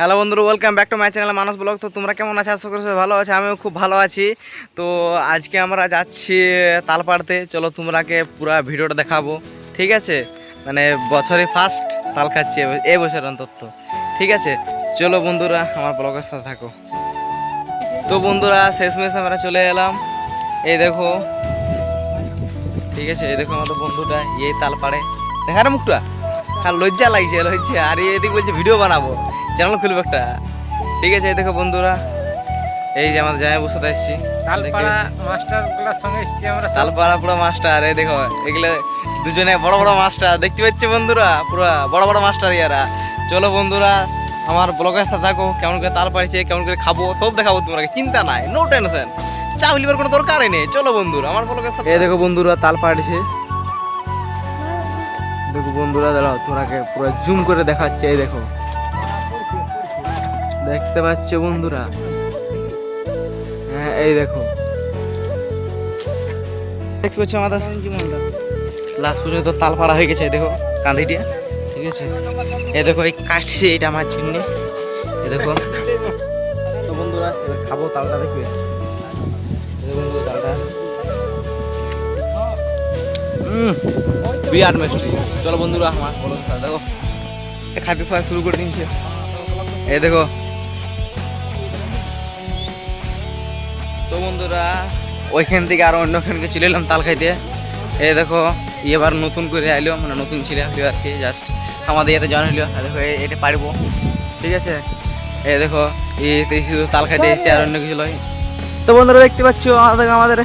Hello বন্ধুরা welcome back to my channel Manas vlog. তো তোমরা কেমন আছো? আশা করি সবাই ভালো আছো, আমিও খুব ভালো আছি। তো আজকে আমরা যাচ্ছি তালপাড়তে। চলো তোমরাকে পুরো ভিডিওটা দেখাবো, ঠিক আছে? মানে বছরে ফার্স্ট তাল খাচ্ছি এ- এই বছর অন্তত, ঠিক আছে? চলো বন্ধুরা, আমার ব্লগের সাথে থাকো। তো বন্ধুরা, শেষমেশ আমরা চলে এলাম। এই দেখো, ঠিক আছে? এই দেখো আমাদের বন্ধুটা, এই তাল পাড়ে দেখার মুখটা? আর লজ্জা লাগছে, লজ্জা। আর এদিকে বলছে ভিডিও বানাবো। চ্যানেল খুলবে একটা। ঠিক আছে এই দেখো বন্ধুরা এই যে আমাদের জামাই বসে এসেছি? তালপাড়া মাস্টারগুলার সঙ্গে এসেছি আমরা তালপাড়া পুরো মাস্টার এই দেখো এগুলো দুজনে বড় বড় মাস্টার দেখতে পাচ্ছি বন্ধুরা? পুরো বড় বড় মাস্টার ইয়ারা। চলো বন্ধুরা আমার ব্লগের সাথে থাকো কেমন করে তাল পাড়ছে কেমন করে খাব সব দেখাবো তোমরা চিন্তা নাই নো টেনশন চা লিবার কোনো দরকারই নেই। চলো বন্ধুরা আমার ব্লগের সাথে এই দেখো বন্ধুরা তাল পাড়ছে দেখো বন্ধুরা দাঁড়াও তোমরাকে পুরো জুম করে দেখাচ্ছে এই দেখো। দেখতে পাচ্ছ বন্ধুরা? হ্যাঁ এই দেখো। দেখতে পাচ্ছ আমাদের লাস্ট পর্যন্ত তাল পাড়া হয়ে গেছে দেখো কান্দিটিয়া ঠিক আছে? এ দেখো, এই কাটছে এটা আমার জন্য। এ দেখো। তো বন্ধুরা খাব তালটা, দেখবে? বন্ধুরা, তালটা। বিরাট মিষ্টি। চলো বন্ধুরা, আমার দেখো। খাদ্য সবাই শুরু করে দিয়েছে। এই দেখো তো বন্ধুরা, ওইখান থেকে আরও অন্যখানকে চলে এলাম তাল খাইতে। এই দেখো, এবার নতুন করে আইলো মানে নতুন ছেলে হলো আর কি জাস্ট আমাদের এতে জন হইল। দেখো, এ- এটা পারব, ঠিক আছে? এ দেখো এই শুধু তাল খাইতে এসেছে আর অন্য কিছু নয় তো বন্ধুরা, দেখতে পাচ্ছ আমাদের আমাদের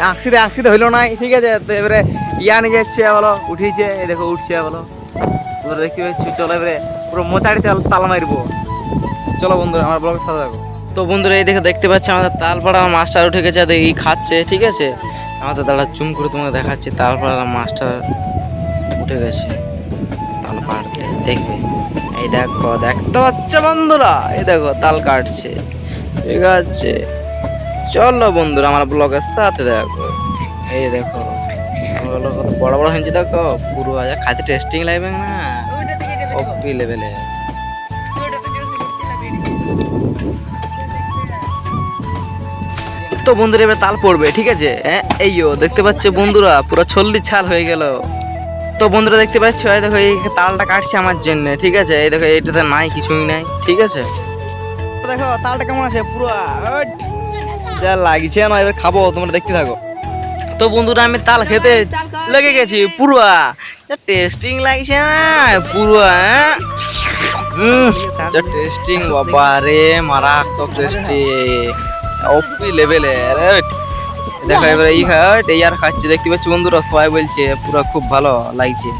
আঁকসিতে আঁকসিতে হইল নাই ঠিক আছে? তো এবারে ইয়া নিয়ে যাচ্ছে, বলো, উঠিয়েছে এ দেখো, উঠছে, বলো। তোমরা দেখতে পাচ্ছ? চলো এবারে পুরো মোচাড়ি চাল, তাল মারবো। চলো বন্ধুরা, আমার ব্লগের সাথে থাকো। তো বন্ধুরা এই দেখে দেখতে পাচ্ছি আমাদের তালপাড়া মাস্টার উঠে গেছে এই খাচ্ছে ঠিক আছে? আমাদের দাদা চুম করে তোমাকে দেখাচ্ছে তালপাড়া মাস্টার উঠে গেছে। তালপাড়াতে দেখবে। এই দেখো দেখতে পাচ্ছ বন্ধুরা? এই দেখো তাল কাটছে। ঠিক আছে। চলো বন্ধুরা আমার ব্লগের সাথে দেখো। এই দেখো কত বড় বড় হয়েছে দেখো। পুরো আজ খাতে টেস্টিং লাগবে না। অপি লেভেলে তো বন্ধুরা, এবার তাল পড়বে, ঠিক আছে? হ্যাঁ এইও দেখতে পাচ্ছ বন্ধুরা, পুরো ছল্লি ছাল হয়ে গেল। তো বন্ধুরা, দেখতে পাচ্ছ? এই দেখো, এই তালটা কাটছে আমার জন্য, ঠিক আছে? এই দেখো এইটাতে নাই, কিছুই নাই, ঠিক আছে? দেখো, তালটা কেমন আছে? পুরো। যা লাগছে না, এবার খাব, তোমরা দেখতে থাকো। তো বন্ধুরা, আমি তাল খেতে লেগে গেছি, পুরুয়া। টেস্টিং লাগছে না, পুরুয়া হ্যাঁ? টেস্টিং বাবা রে মারাত্মক টেস্টি ওপি লেভেলে দেখো এবারে এই খাট এই আর খাচ্ছে দেখতে পাচ্ছি বন্ধুরা সবাই বলছে পুরো খুব ভালো লাগছে।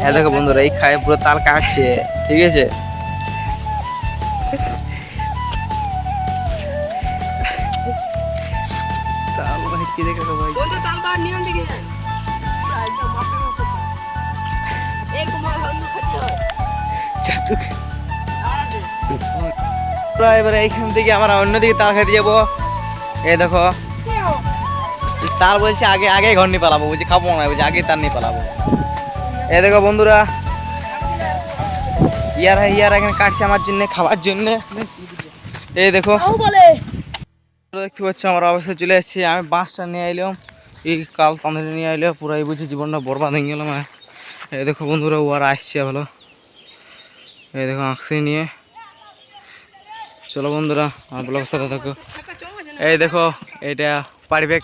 হ্যাঁ দেখো বন্ধুরা এই খায় পুরো তাল কাটছে ঠিক আছে? এবারে এইখান থেকে আমরা অন্যদিকে তাল খেতে যাব। এই দেখো। তার বলছে আগে আগে ঘর নিয়ে পালাবো। বলছি খাব না। বলছি আগে তার নিয়ে পালাবো। এই দেখো বন্ধুরা। ইয়ারা ইয়ারা এখানে কাটছে আমার জন্য খাবার জন্য। এই দেখো। দেখতে পাচ্ছ আমরা অবশ্যই চলে এসেছি। আমি বাঁশটা নিয়ে এলাম এই কাল তাঁদের নিয়ে এলো পুরো এই বুঝি জীবনটা বরবাদ হয়ে গেল মানে। এই দেখো বন্ধুরা ও আর আসছে ভালো। এই দেখো আঁকসি নিয়ে। চলো বন্ধুরা আমার ব্লগের সাথে থাকো। এই দেখো এটা পারিবেক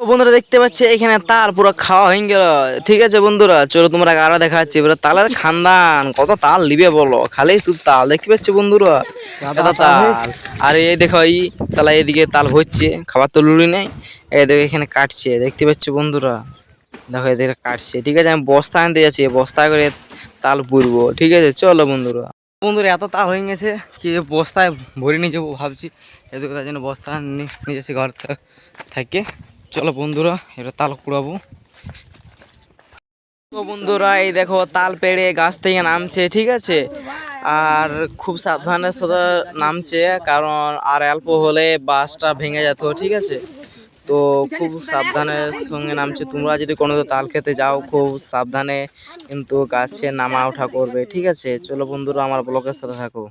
বন্ধুরা দেখতে পাচ্ছি এখানে তাল পুরো খাওয়া হয়ে গেল। ঠিক আছে বন্ধুরা চলো তোমরা আরও দেখাচ্ছি। এবার তালের খানদান কত তাল নিবে বলো? খালি শুধু তাল দেখতে পাচ্ছ বন্ধুরা? এত তাল আর এই দেখো এই সালা এদিকে তাল হচ্ছে খাবার তো লুড়ি নেই। এই দেখো এখানে কাটছে দেখতে পাচ্ছ বন্ধুরা? দেখো এদিকে কাটছে। ঠিক আছে আমি বস্তা আনতে যাচ্ছি বস্তা করে তাল পুরবো। ঠিক আছে চলো বন্ধুরা। বন্ধুরা, এত তাল হয়ে গেছে কি বস্তায় ভরে নিয়ে যাব ভাবছি। এদিকে তার জন্য বস্তা নিয়ে যাচ্ছি ঘর থেকে। চলো বন্ধুরা, এবার তাল কুড়াবো। তো বন্ধুরা, এই দেখো, তাল পেড়ে গাছ থেকে নামছে, ঠিক আছে? আর খুব সাবধানের সাথে নামছে, কারণ আর অল্প হলে বাসটা ভেঙে যেত, ঠিক আছে? তো খুব সাবধানের সঙ্গে নামছে। তোমরা যদি কোনো তাল খেতে যাও খুব সাবধানে কিন্তু গাছে নামা ওঠা করবে। ঠিক আছে চলো বন্ধুরা আমার ব্লগের সাথে থাকো।